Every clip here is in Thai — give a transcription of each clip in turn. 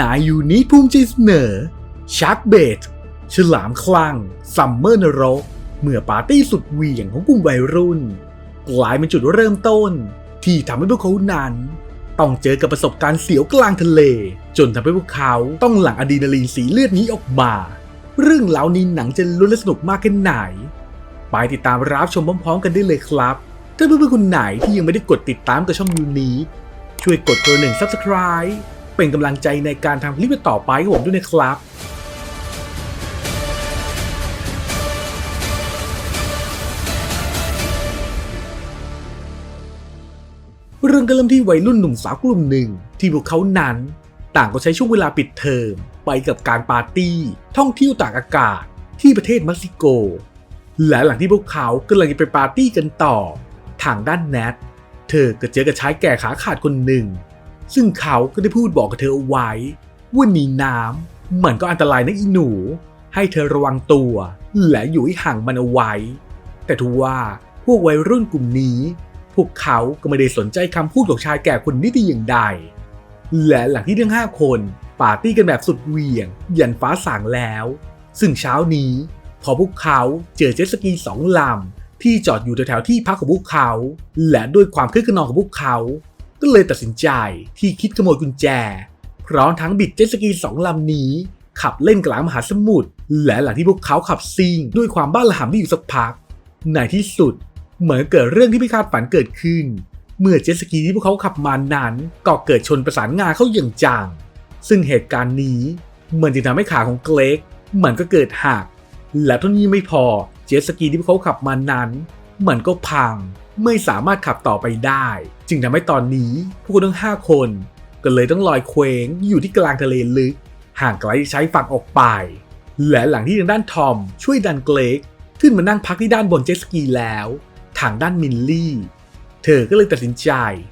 นายอยู่นี้ภูมิใจเสนอชาร์กเบดฉลามคลั่งซัมเมอร์นรก เมื่อปาร์ตี้สุดเหวี่ยงของกลุ่มวัยรุ่น กลายเป็นจุดเริ่มต้น ที่ทำให้พวกเขานั้น ต้องเจอกับประสบการณ์เสียวกลางทะเล จนทำให้พวกเขาต้องหลั่งอะดรีนาลีนสีเลือดนี้ออกมา เรื่องราวนี้หนังจะลุ้นและสนุกมากแค่ไหน ไปติดตามรับชมพร้อมๆ กันได้เลยครับ ถ้าเพื่อนๆคนไหนที่ยังไม่ได้กดติดตามกับช่องยูนี้ ช่วยกดตัวหนึ่ง Subscribe เป็นกำลังใจในการทำคลิปต่อไปของผมด้วยนะครับเรื่องก็เริ่มที่วัยรุ่นหนุ่มสาวกลุ่มหนึ่ง ที่พวกเขานั้น ต่างก็ใช้ช่วงเวลาปิดเทอม ไปกับการปาร์ตี้ ท่องเที่ยวต่างอากาศ ที่ประเทศเม็กซิโก และหลังที่พวกเขากำลังจะไปปาร์ตี้กันต่อ ทางด้านแนทเธอก็เจอกับชายแก่ขาขาดคนหนึ่ง ซึ่งเขาก็ได้พูดบอกกับเธอเอาไว้ว่าหนีน้ำมันก็อันตรายนะอีหนู ให้เธอระวังตัว และอยู่ให้ห่างมันเอาไว้ แต่ทว่าพวกวัยรุ่นกลุ่มนี้ พวกเขาก็ไม่ได้สนใจคำพูดของชายแก่คนนี้แต่อย่างใด และหลังที่ทั้งห้าคนปาร์ตี้กันแบบสุดเหวี่ยง ยันฟ้าสางแล้ว ซึ่งเช้านี้ พอพวกเขาเจอเจ็ตสกีสองลำที่จอดอยู่แถวๆที่พักของพวกเขา และด้วยความคึกขนองของพวกเขา ก็เลยตัดสินใจที่คิดขโมยกุญแจ พร้อมทั้งบิดเจ็ตสกีสองลำนี้ ขับเล่นกลางมหาสมุทรและหลังที่พวกเขาขับซิ่งด้วยความบ้าระห่ำที่อยู่สักพัก ในที่สุด เหมือนเกิดเรื่องที่ไม่คาดฝันเกิดขึ้น เมื่อเจ็ตสกีที่พวกเขาขับมานั้นก็เกิดชนประสานงาเข้าอย่างจังซึ่งเหตุการณ์นี้เหมือนจะทำให้ขาของเกรกมันก็เกิดหักและเท่านี้ไม่พอเจ็ตสกีที่พวกเขาขับมานั้น มันก็พัง ไม่สามารถขับต่อไปได้ จึงทำให้ตอนนี้พวกเขาทั้ง 5 คน ก็เลยต้องลอยเคว้งอยู่ที่กลางทะเลลึก ห่างไกลจากชายฝั่งออกไป และหลังที่ทางด้านทอมช่วยดันเกรกขึ้นมานั่งพักที่ด้านบนเจ็ตสกีแล้ว ทางด้านมินลี่ เธอก็เลยตัดสินใจ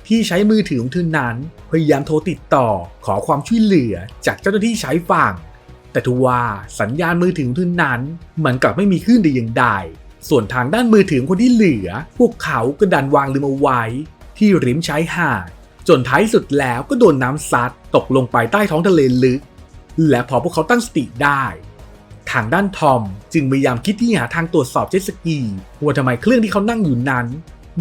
ที่ใช้มือถือของเธอนั้น พยายามโทรติดต่อขอความช่วยเหลือจากเจ้าหน้าที่ใช้ฝั่งแต่ทว่าสัญญาณมือถือของเธอนั้น มันกลับไม่มีขึ้นแต่อย่างใด ส่วนทางด้านมือถือของคนที่เหลือ พวกเขาก็ดันวางลืมเอาไว้ ที่ริมชายหาดจนท้ายสุดแล้วก็โดนน้ำซัดตกลงไปใต้ท้องทะเลลึก และพอพวกเขาตั้งสติได้ ทางด้านทอมจึงพยายามคิดที่หาทางตรวจสอบเจ็ตสกีว่าทำไมเครื่องที่เขานั่งอยู่นั้น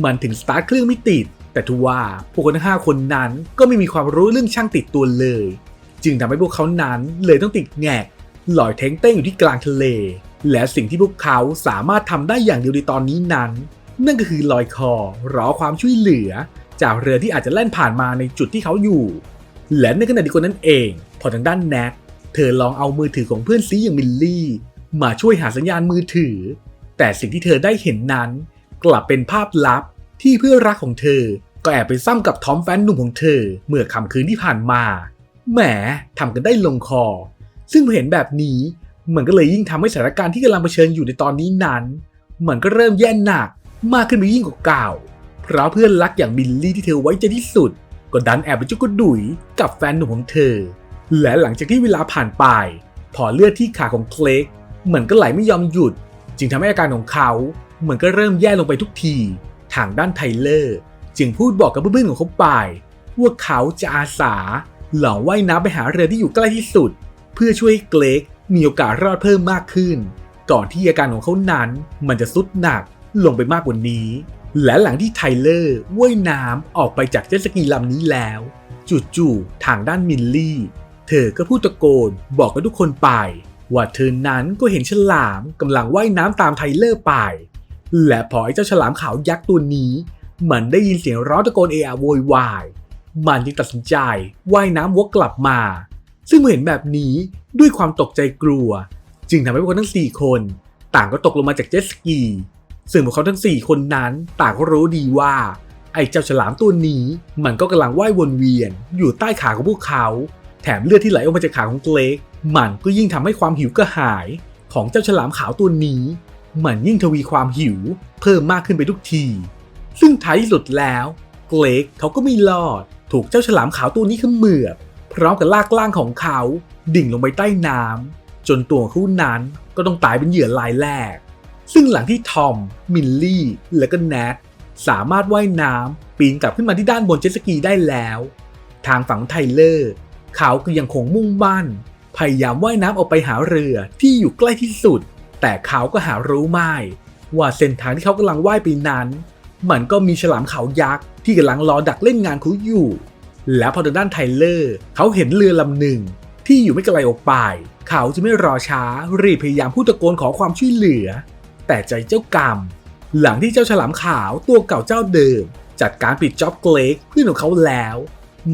มันถึงสตาร์ทเครื่องไม่ติด แต่ทว่าพวกเขาทั้งห้าคนนั้นก็ไม่มีความรู้เรื่องช่างติดตัวเลย จึงทำให้พวกเขานั้นเลยต้องติดแงกลอยเท้งเต้งอยู่ที่กลางทะเล และสิ่งที่พวกเขาสามารถทำได้อย่างเดียวในตอนนี้นั้น นั่นก็คือลอยคอรอความช่วยเหลือ จากเรือที่อาจจะแล่นผ่านมาในจุดที่เขาอยู่ และในขณะเดียวกันนั้นเอง พอทางด้านแนทเธอลองเอามือถือของเพื่อนซีอย่างมิลลี่มาช่วยหาสัญญาณมือถือ แต่สิ่งที่เธอได้เห็นนั้น กลับเป็นภาพลับที่เพื่อนรักของเธอ ก็แอบไปซ้ำกับทอมแฟนหนุ่มของเธอ เมื่อค่ำคืนที่ผ่านมา แหมทำกันได้ลงคอ ซึ่งเห็นแบบนี้ มันก็เลยยิ่งทำให้สถานการณ์ที่กำลังเผชิญอยู่ในตอนนี้นั้น มันก็เริ่มแย่หนักมากขึ้นไปยิ่งกว่าเก่า เพราะเพื่อนรักอย่างมิลลี่ที่เธอไว้ใจที่สุด ก็ดันแอบไปจุกดุยกับแฟนหนุ่มของเธอ และหลังจากที่เวลาผ่านไป พอเลือดที่ขาของเคลกเหมือนก็ไหลไม่ยอมหยุด จึงทำให้อาการของเขาเหมือนก็เริ่มแย่ลงไปทุกที ทางด้านไทเลอร์ จึงพูดบอกกับเพื่อนๆของเขาไปว่าเขาจะอาสาหลอว่ายน้ำไปหาเรือที่อยู่ใกล้ที่สุด เพื่อช่วยเกรก มีโอกาสรอดเพิ่มมากขึ้น ก่อนที่อาการของเขานั้นมันจะสุดหนักลงไปมากกว่านี้ และหลังที่ไทเลอร์ว่ายน้ำออกไปจากเจ็ตสกีลำนี้แล้ว จู่ๆทางด้านมิลลี่ เธอก็พูดตะโกนบอกกับทุกคนไป ว่าเธอนั้นก็เห็นฉลามกำลังว่ายน้ำตามไทเลอร์ไป และพอไอ้เจ้าฉลามขาวยักษ์ตัวนี้ มันได้ยินเสียงร้องตะโกนเอะอะโวยวายมันจึงตัดสินใจว่ายน้ำวกกลับมา ซึ่งเมื่อเห็นแบบนี้ด้วยความตกใจกลัว จึงทำให้พวกเขาทั้ง 4 คน ต่างก็ตกลงมาจากเจ็ตสกีซึ่งพวกเขาทั้ง 4 คนนั้นต่างก็รู้ดีว่า ไอ้เจ้าฉลามตัวนี้มันก็กำลังว่ายวนเวียนอยู่ใต้ขาของพวกเขา แถมเลือดที่ไหลออกมาจากขาของเกรกมันก็ยิ่งทำให้ความหิวกระหายของเจ้าฉลามขาวตัวนี้ มันยิ่งทวีความหิวเพิ่มมากขึ้นไปทุกที ซึ่งท้ายที่สุดแล้ว เกรกเขาก็ไม่รอด ถูกเจ้าฉลามขาวตัวนี้ขมือบ พร้อมกับลากล่างของเขา ดิ่งลงไปใต้น้ำจนตัวของเขานั้นก็ต้องตายเป็นเหยื่อรายแรก ซึ่งหลังที่ทอม มิลลี่ และก็แนทสามารถว่ายน้ำปีนกลับขึ้นมาที่ด้านบนเจ็ตสกีได้แล้ว ทางฝั่งไทเลอร์ เขาก็ยังคงมุ่งมั่น พยายามว่ายน้ำออกไปหาเรือที่อยู่ใกล้ที่สุด แต่เขาก็หารู้ไม่ว่าเส้นทางที่เขากำลังว่ายไปนั้น มันก็มีฉลามขาวยักษ์ที่กำลังรอดักเล่นงานเขาอยู่ และพอทางด้านไทเลอร์เขาเห็นเรือลำหนึ่งที่อยู่ไม่ไกลออกไป เขาจะไม่รอช้ารีบพยายามพูดตะโกนขอความช่วยเหลือ แต่ใจเจ้ากรรม หลังที่เจ้าฉลามขาวตัวเก่าเจ้าเดิม จัดการปิดจ็อบเกรกเพื่อนของเขาแล้ว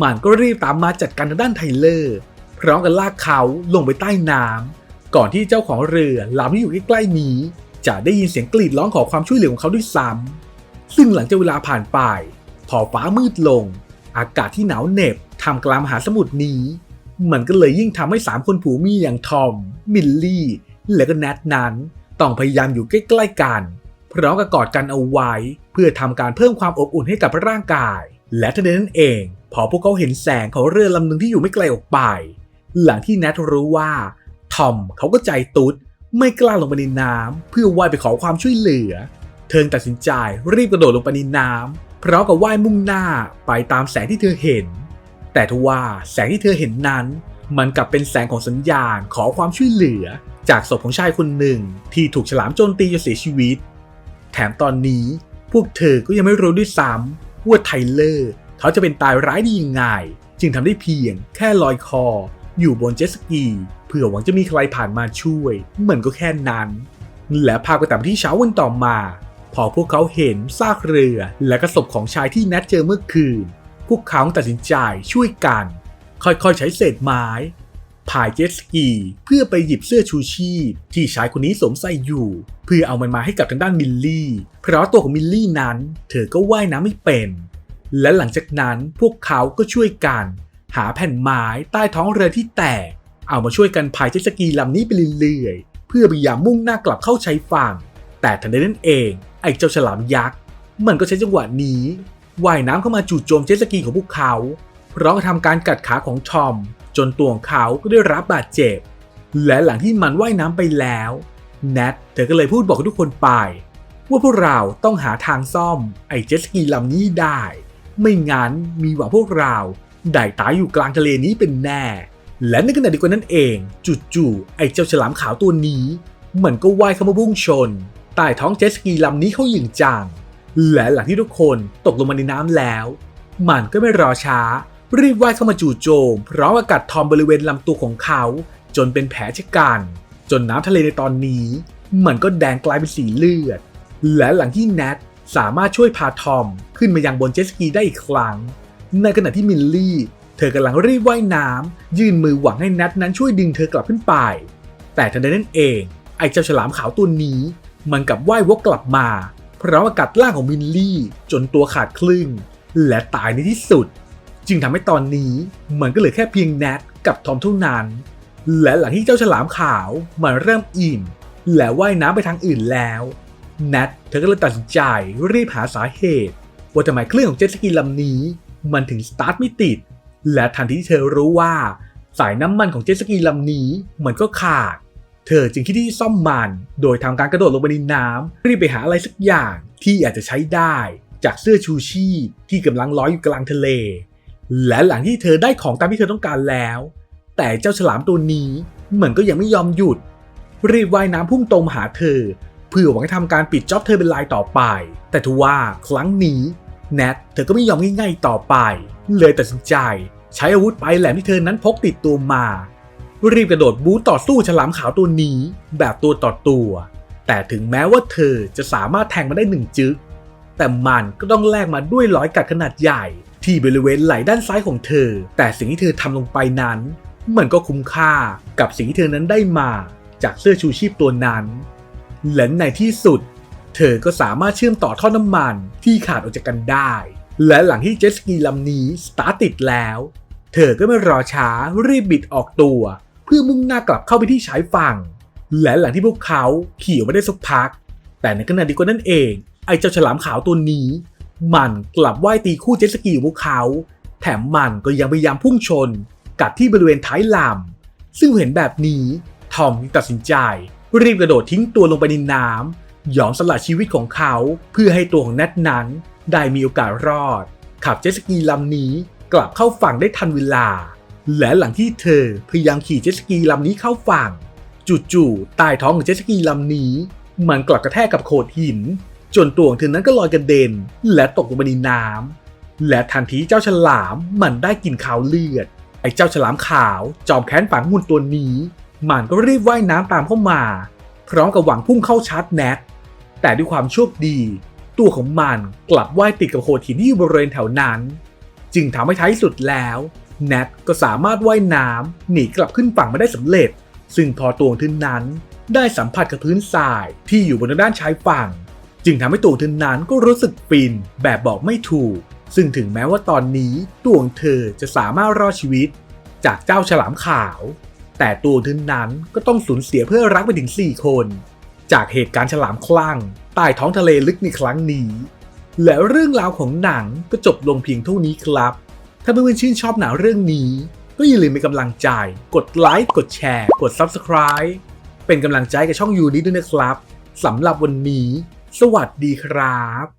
มันก็รีบตามมาจัดการทางด้านไทเลอร์ พร้อมกันลากเขาลงไปใต้น้ำก่อนที่เจ้าของเรือลำที่อยู่ใกล้ๆนี้ จะได้ยินเสียงกรีดร้องขอความช่วยเหลือของเขาด้วยซ้ำซึ่งหลังจากเวลาผ่านไป พอฟ้ามืดลง อากาศที่หนาวเหน็บทำกลางมหาสมุทรนี้ มันก็เลยยิ่งทำให้สามคนผัวมีอย่างทอม มิลลี่ และก็แนทนั้น ต้องพยายามอยู่ใกล้ๆกันพร้อมกับกอดกันเอาไว้ เพื่อทำการเพิ่มความอบอุ่นให้กับร่างกาย และทันใดนั้นเอง พอพวกเขาเห็นแสงของเรือลำหนึ่งที่อยู่ไม่ไกลออกไป หลังที่แนทรู้ว่าทอมเขาก็ใจตุดไม่กล้าลงไปในน้ำเพื่อว่ายไปขอความช่วยเหลือ เธอตัดสินใจรีบกระโดดลงไปในน้ำ พร้อมกับว่ายมุ่งหน้าไปตามแสงที่เธอเห็น แต่ทว่าแสงที่เธอเห็นนั้น มันกลับเป็นแสงของสัญญาณขอความช่วยเหลือ จากศพของชายคนหนึ่งที่ถูกฉลามโจมตีจนเสียชีวิต แถมตอนนี้พวกเธอก็ยังไม่รู้ด้วยซ้ำว่าไทเลอร์เขาจะเป็นตายร้ายได้ยังไง จึงทำได้เพียงแค่ลอยคอ อยู่บนเจ็ตสกีเพื่อหวังจะมีใครผ่านมาช่วย เหมือนก็แค่นั้น และพาไปตามที่เช้าวันต่อมา พอพวกเขาเห็นซากเรือและกระศพของชายที่แนทเจอเมื่อคืน พวกเขาตัดสินใจช่วยกัน ค่อยๆใช้เศษไม้พายเจ็ตสกีเพื่อไปหยิบเสื้อชูชีพ ที่ชายคนนี้สวมใส่อยู่ เพื่อเอามันมาให้กับทางด้านมิลลี่ เพราะตัวของมิลลี่นั้น เธอก็ว่ายน้ำไม่เป็น และหลังจากนั้นพวกเขาก็ช่วยกัน หาแผ่นไม้ใต้ท้องเรือที่แตก เอามาช่วยกันพายเจ็ตสกีลำนี้ไปเรื่อยๆเพื่อพยายามมุ่งหน้ากลับเข้าชายฝั่ง แต่ทันใดนั้นเอง อ้เจ้าฉลามยักษ์มันก็ใช้จังหวะนี้ว่ายน้ำเข้ามาจู่โจมเจ็ตสกีของพวกเขา พร้อมกับทำการกัดขาของทอม จนตัวของเขาก็ได้รับบาดเจ็บ และหลังที่มันว่ายน้ำไปแล้วแนทเธอก็เลยพูดบอกทุกคนไป ว่าพวกเราต้องหาทางซ่อมไอ้เจ็ตสกีลำนี้ได้ ไม่งั้นมีหวังพวกเราได้ตายอยู่กลางทะเลนี้เป็นแน่ และในขณะเดียวกันนั้นเอง จู่ๆไอ้เจ้าฉลามขาวตัวนี้ มันก็ว่ายเข้ามาพุ่งชน ใต้ท้องเจ็ตสกีลำนี้เขาอย่างจัง และหลังที่ทุกคนตกลงมาในน้ำแล้ว มันก็ไม่รอช้า รีบว่ายเข้ามาจู่โจมพร้อมกับกัดทอมบริเวณลำตัวของเขา จนเป็นแผลชะกันจนน้ำทะเลในตอนนี้ มันก็แดงกลายเป็นสีเลือด และหลังที่แนทสามารถช่วยพาทอมขึ้นมายังบนเจ็ตสกีได้อีกครั้ง ในขณะที่มิลลี่ เธอกำลังรีบว่ายน้ำยื่นมือหวังให้แนทนั้นช่วยดึงเธอกลับขึ้นไป แต่ทันใดนั้นเอง ไอ้เจ้าฉลามขาวตัวนี้ มันกับว่ายวกกลับมาพร้อมกัดร่างของมิลลี่ จนตัวขาดครึ่ง และตายในที่สุด จึงทำให้ตอนนี้มันก็เหลือแค่เพียงแนทกับทอมเท่านั้น และหลังที่เจ้าฉลามขาวมันเริ่มอิ่ม และว่ายน้ำไปทางอื่นแล้วแนทเธอก็เลยตัดสินใจรีบหาสาเหตุ ว่าทำไมเครื่องของเจ็ตสกีลำนี้ มันถึงสตาร์ทไม่ติด และทันทีที่เธอรู้ว่า สายน้ำมันของเจ็ตสกีลำนี้มันก็ขาด เธอจึงคิดที่ซ่อมมัน โดยทำการกระโดดลงไปในน้ำรีบไปหาอะไรสักอย่างที่อาจจะใช้ได้ จากเสื้อชูชีพที่กำลังลอยอยู่กลางทะเล และหลังที่เธอได้ของตามที่เธอต้องการแล้ว แต่เจ้าฉลามตัวนี้เหมือนก็ยังไม่ยอมหยุด รีบว่ายน้ำพุ่งตรงมาหาเธอ เพื่อหวังให้ทำการปิดจ็อบเธอเป็นลายต่อไป แต่ทว่าครั้งนี้แนทเธอก็ไม่ยอมง่ายๆต่อไป เลยตัดสินใจ ใช้อาวุธปลายแหลมที่เธอนั้นพกติดตัวมา รีบกระโดดบู๊ต่อสู้ฉลามขาวตัวนี้ แบบตัวต่อตัว แต่ถึงแม้ว่าเธอจะสามารถแทงมันได้หนึ่งจึ๊กแต่มันก็ต้องแลกมาด้วยร้อยกัดขนาดใหญ่ ที่บริเวณไหล่ด้านซ้ายของเธอ แต่สิ่งที่เธอทำลงไปนั้น มันก็คุ้มค่ากับสิ่งที่เธอนั้นได้มา จากเสื้อชูชีพตัวนั้น และในที่สุด เธอก็สามารถเชื่อมต่อท่อน้ำมันที่ขาดออกจากกันได้ และหลังที่เจ็ตสกีลำนี้สตาร์ทติดแล้ว เธอก็ไม่รอช้ารีบบิดออกตัว เพื่อมุ่งหน้ากลับเข้าไปที่ชายฝั่ง และหลังที่พวกเขาขี่ออกมาได้สักพัก แต่ในขณะเดียวกันนั่นเอง ไอ้เจ้าฉลามขาวตัวนี้ มันกลับว่ายตีคู่เจ็ตสกีของพวกเขา แถมมันก็ยังพยายามพุ่งชนกัดที่บริเวณท้ายลำซึ่งเห็นแบบนี้ทอมจึงตัดสินใจ รีบกระโดดทิ้งตัวลงไปในน้ำยอมสละชีวิตของเขา เพื่อให้ตัวของแนทนั้น ได้มีโอกาสรอด ขับเจ็ตสกีลำนี้กลับเข้าฝั่งได้ทันเวลา และหลังที่เธอพยายามขี่เจ็ตสกีลำนี้เข้าฝั่ง จู่ๆใต้ท้องของเจ็ตสกีลำนี้ มันกลับกระแทกกับโขดหิน จนตัวของเธอนั้นก็ลอยกระเด็น และตกลงไปในน้ำและทันทีเจ้าฉลามมันได้กลิ่นขาวเลือด ไอ้เจ้าฉลามขาวจอมแค้นฝังหุ่นตัวนี้ มันก็รีบว่ายน้ำตามเข้ามา พร้อมกับหวังพุ่งเข้าชาร์จแนทแต่ด้วยความโชคดี ตัวของมันกลับว่ายติดกับโขดหินที่อยู่บริเวณแถวนั้น จึงทำให้ท้ายสุดแล้ว แนทก็สามารถว่ายน้ำหนีกลับขึ้นฝั่งมาได้สำเร็จ ซึ่งพอตัวเธอนั้นได้สัมผัสกับพื้นทรายที่อยู่บนด้านชายฝั่ง จึงทำให้ตัวเธอนั้นก็รู้สึกฟินแบบบอกไม่ถูก ซึ่งถึงแม้ว่าตอนนี้ตัวของเธอจะสามารถรอดชีวิต จากเจ้าฉลามขาว แต่ตัวเธอนั้นก็ต้องสูญเสียเพื่อรักไปถึง 4 คน จากเหตุการณ์ฉลามคลั่งใต้ท้องทะเลลึกในครั้งนี้ และเรื่องราวของหนังก็จบลงเพียงเท่านี้ครับ ถ้าเพื่อนๆชื่นชอบหนังเรื่องนี้ ก็อย่าลืมเป็นกำลังใจ กดไลค์กดแชร์ กด Subscribe เป็นกำลังใจกับช่องยูนี้ด้วยนะครับสำหรับวันนี้ สวัสดีครับ